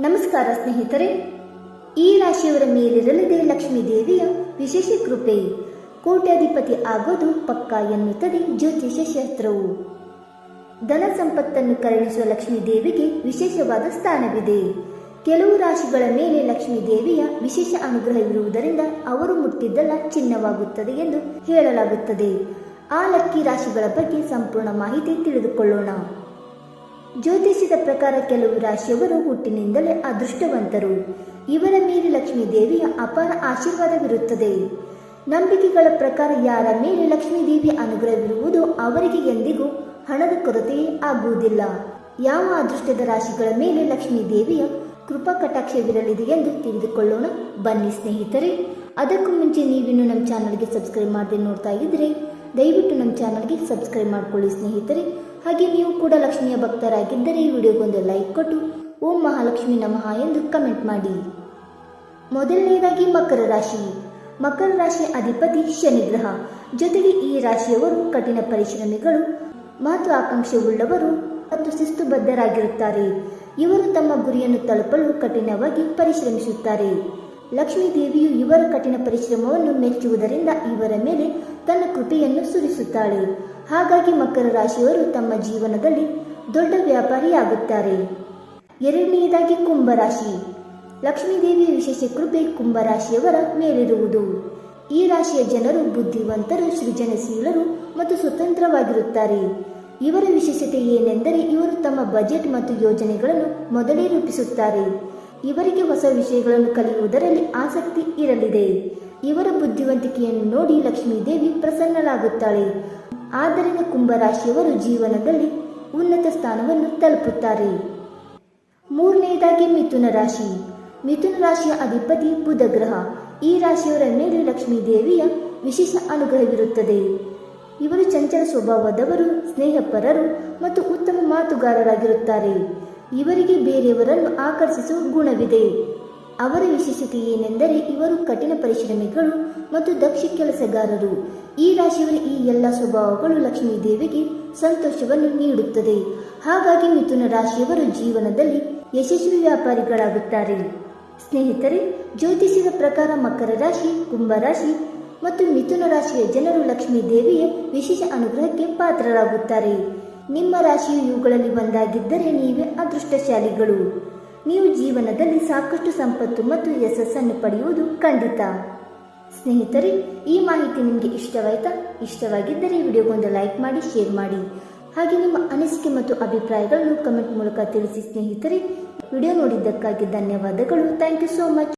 ನಮಸ್ಕಾರ ಸ್ನೇಹಿತರೆ, ಈ ರಾಶಿಯವರ ಮೇಲಿರಲಿದೆ ಲಕ್ಷ್ಮೀ ದೇವಿಯ ವಿಶೇಷ ಕೃಪೆ. ಕೋಟ್ಯಾಧಿಪತಿ ಆಗೋದು ಪಕ್ಕ ಎನ್ನುತ್ತದೆ ಜ್ಯೋತಿಷ್ಯ ಶಾಸ್ತ್ರವು. ಧನ ಸಂಪತ್ತನ್ನು ಕರುಣಿಸುವ ಲಕ್ಷ್ಮೀ ದೇವಿಗೆ ವಿಶೇಷವಾದ ಸ್ಥಾನವಿದೆ. ಕೆಲವು ರಾಶಿಗಳ ಮೇಲೆ ಲಕ್ಷ್ಮೀ ದೇವಿಯ ವಿಶೇಷ ಅನುಗ್ರಹವಿರುವುದರಿಂದ ಅವರು ಮುಟ್ಟಿದ್ದಲ್ಲ ಚಿನ್ನವಾಗುತ್ತದೆ ಎಂದು ಹೇಳಲಾಗುತ್ತದೆ. ಆ ಲಕ್ಕಿ ರಾಶಿಗಳ ಬಗ್ಗೆ ಸಂಪೂರ್ಣ ಮಾಹಿತಿ ತಿಳಿದುಕೊಳ್ಳೋಣ. ಜ್ಯೋತಿಷ್ಯದ ಪ್ರಕಾರ ಕೆಲವು ರಾಶಿಯವರು ಹುಟ್ಟಿನಿಂದಲೇ ಅದೃಷ್ಟವಂತರು. ಇವರ ಮೇಲೆ ಲಕ್ಷ್ಮೀ ದೇವಿಯ ಅಪಾರ ಆಶೀರ್ವಾದವಿರುತ್ತದೆ. ನಂಬಿಕೆಗಳ ಪ್ರಕಾರ ಯಾರ ಮೇಲೆ ಲಕ್ಷ್ಮೀ ದೇವಿಯ ಅನುಗ್ರಹವಿರುವುದು ಅವರಿಗೆ ಎಂದಿಗೂ ಹಣದ ಕೊರತೆಯೇ ಆಗುವುದಿಲ್ಲ. ಯಾವ ಅದೃಷ್ಟದ ರಾಶಿಗಳ ಮೇಲೆ ಲಕ್ಷ್ಮೀ ದೇವಿಯ ಕೃಪಾ ಕಟಾಕ್ಷವಿರಲಿದೆ ಎಂದು ತಿಳಿದುಕೊಳ್ಳೋಣ. ಬನ್ನಿ ಸ್ನೇಹಿತರೆ, ಅದಕ್ಕೂ ಮುಂಚೆ ನೀವಿನ್ನು ನಮ್ಮ ಚಾನಲ್ಗೆ ಸಬ್ಸ್ಕ್ರೈಬ್ ಮಾಡದೆ ನೋಡ್ತಾ ಇದ್ದರೆ ದಯವಿಟ್ಟು ನಮ್ಮ ಚಾನಲ್ಗೆ ಸಬ್ಸ್ಕ್ರೈಬ್ ಮಾಡಿಕೊಳ್ಳಿ ಸ್ನೇಹಿತರೆ. ಹಾಗೆ ನೀವು ಕೂಡ ಲಕ್ಷ್ಮಿಯ ಭಕ್ತರಾಗಿದ್ದರೆ ಈ ವಿಡಿಯೋಗೊಂದು ಲೈಕ್ ಕೊಟ್ಟು ಓಂ ಮಹಾಲಕ್ಷ್ಮಿ ನಮಃ ಎಂದು ಕಮೆಂಟ್ ಮಾಡಿ. ಮೊದಲನೆಯದಾಗಿ ಮಕರ ರಾಶಿ. ಮಕರ ರಾಶಿಯ ಅಧಿಪತಿ ಶನಿಗ್ರಹ ಜೊತೆಗೆ ಈ ರಾಶಿಯವರು ಕಠಿಣ ಪರಿಶ್ರಮಿಗಳು ಮಹತ್ವಾಕಾಂಕ್ಷೆ ಉಳ್ಳವರು ಮತ್ತು ಶಿಸ್ತುಬದ್ಧರಾಗಿರುತ್ತಾರೆ. ಇವರು ತಮ್ಮ ಗುರಿಯನ್ನು ತಲುಪಲು ಕಠಿಣವಾಗಿ ಪರಿಶ್ರಮಿಸುತ್ತಾರೆ. ಲಕ್ಷ್ಮೀ ದೇವಿಯು ಇವರ ಕಠಿಣ ಪರಿಶ್ರಮವನ್ನು ಮೆಚ್ಚುವುದರಿಂದ ಇವರ ಮೇಲೆ ತನ್ನ ಕೃಪೆಯನ್ನು ಸುರಿಸುತ್ತಾಳೆ. ಹಾಗಾಗಿ ಮಕರ ರಾಶಿಯವರು ತಮ್ಮ ಜೀವನದಲ್ಲಿ ದೊಡ್ಡ ವ್ಯಾಪಾರಿಯಾಗುತ್ತಾರೆ. ಎರಡನೆಯದಾಗಿ ಕುಂಭರಾಶಿ ಲಕ್ಷ್ಮೀ ದೇವಿಯ ವಿಶೇಷ ಕೃಪೆ ಕುಂಭರಾಶಿಯವರ ಮೇಲಿರುವುದು. ಈ ರಾಶಿಯ ಜನರು ಬುದ್ಧಿವಂತರು, ಸೃಜನಶೀಲರು ಮತ್ತು ಸ್ವತಂತ್ರವಾಗಿರುತ್ತಾರೆ. ಇವರ ವಿಶೇಷತೆ ಏನೆಂದರೆ ಇವರು ತಮ್ಮ ಬಜೆಟ್ ಮತ್ತು ಯೋಜನೆಗಳನ್ನು ಮೊದಲೇ ರೂಪಿಸುತ್ತಾರೆ. ಇವರಿಗೆ ಹೊಸ ವಿಷಯಗಳನ್ನು ಕಲಿಯುವುದರಲ್ಲಿ ಆಸಕ್ತಿ ಇರಲಿದೆ. ಇವರ ಬುದ್ಧಿವಂತಿಕೆಯನ್ನು ನೋಡಿ ಲಕ್ಷ್ಮೀದೇವಿ ಪ್ರಸನ್ನಳಾಗುತ್ತಾಳೆ. ಆದ್ದರಿಂದ ಕುಂಭರಾಶಿಯವರು ಜೀವನದಲ್ಲಿ ಉನ್ನತ ಸ್ಥಾನವನ್ನು ತಲುಪುತ್ತಾರೆ. ಮೂರನೆಯದಾಗಿ ಮಿಥುನ ರಾಶಿ. ಮಿಥುನ ರಾಶಿಯ ಅಧಿಪತಿ ಬುಧ ಗ್ರಹ ಈ ರಾಶಿಯವರ ಮೇಲೆ ಲಕ್ಷ್ಮೀ ದೇವಿಯ ವಿಶೇಷ ಅನುಗ್ರಹವಿರುತ್ತದೆ. ಇವರು ಚಂಚಲ ಸ್ವಭಾವದವರು, ಸ್ನೇಹಪರರು ಮತ್ತು ಉತ್ತಮ ಮಾತುಗಾರರಾಗಿರುತ್ತಾರೆ. ಇವರಿಗೆ ಬೇರೆಯವರನ್ನು ಆಕರ್ಷಿಸುವ ಗುಣವಿದೆ. ಅವರ ವಿಶೇಷತೆ ಏನೆಂದರೆ ಇವರು ಕಠಿಣ ಪರಿಶ್ರಮಿಗಳು ಮತ್ತು ದಕ್ಷ ಕೆಲಸಗಾರರು. ಈ ರಾಶಿಯವರ ಈ ಎಲ್ಲ ಸ್ವಭಾವಗಳು ಲಕ್ಷ್ಮೀ ದೇವಿಗೆ ಸಂತೋಷವನ್ನು ನೀಡುತ್ತದೆ. ಹಾಗಾಗಿ ಮಿಥುನ ರಾಶಿಯವರು ಜೀವನದಲ್ಲಿ ಯಶಸ್ವಿ ವ್ಯಾಪಾರಿಗಳಾಗುತ್ತಾರೆ. ಸ್ನೇಹಿತರೆ, ಜ್ಯೋತಿಷ್ಯದ ಪ್ರಕಾರ ಮಕರ ರಾಶಿ ಕುಂಭರಾಶಿ ಮತ್ತು ಮಿಥುನ ರಾಶಿಯ ಜನರು ಲಕ್ಷ್ಮೀ ದೇವಿಯ ವಿಶೇಷ ಅನುಗ್ರಹಕ್ಕೆ ಪಾತ್ರರಾಗುತ್ತಾರೆ. ನಿಮ್ಮ ರಾಶಿಯು ಇವುಗಳಲ್ಲಿ ಒಂದಾಗಿದ್ದರೆ ನೀವೇ ಅದೃಷ್ಟಶಾಲಿಗಳು. ನೀವು ಜೀವನದಲ್ಲಿ ಸಾಕಷ್ಟು ಸಂಪತ್ತು ಮತ್ತು ಯಶಸ್ಸನ್ನು ಪಡೆಯುವುದು ಖಂಡಿತ. ಸ್ನೇಹಿತರೆ, ಈ ಮಾಹಿತಿ ನಿಮಗೆ ಇಷ್ಟವಾಯ್ತಾ? ಇಷ್ಟವಾಗಿದ್ದರೆ ವಿಡಿಯೋಗೊಂದು ಲೈಕ್ ಮಾಡಿ, ಶೇರ್ ಮಾಡಿ. ಹಾಗೆ ನಿಮ್ಮ ಅನಿಸಿಕೆ ಮತ್ತು ಅಭಿಪ್ರಾಯಗಳನ್ನು ಕಮೆಂಟ್ ಮೂಲಕ ತಿಳಿಸಿ ಸ್ನೇಹಿತರೆ. ವಿಡಿಯೋ ನೋಡಿದ್ದಕ್ಕಾಗಿ ಧನ್ಯವಾದಗಳು. Thank you so much.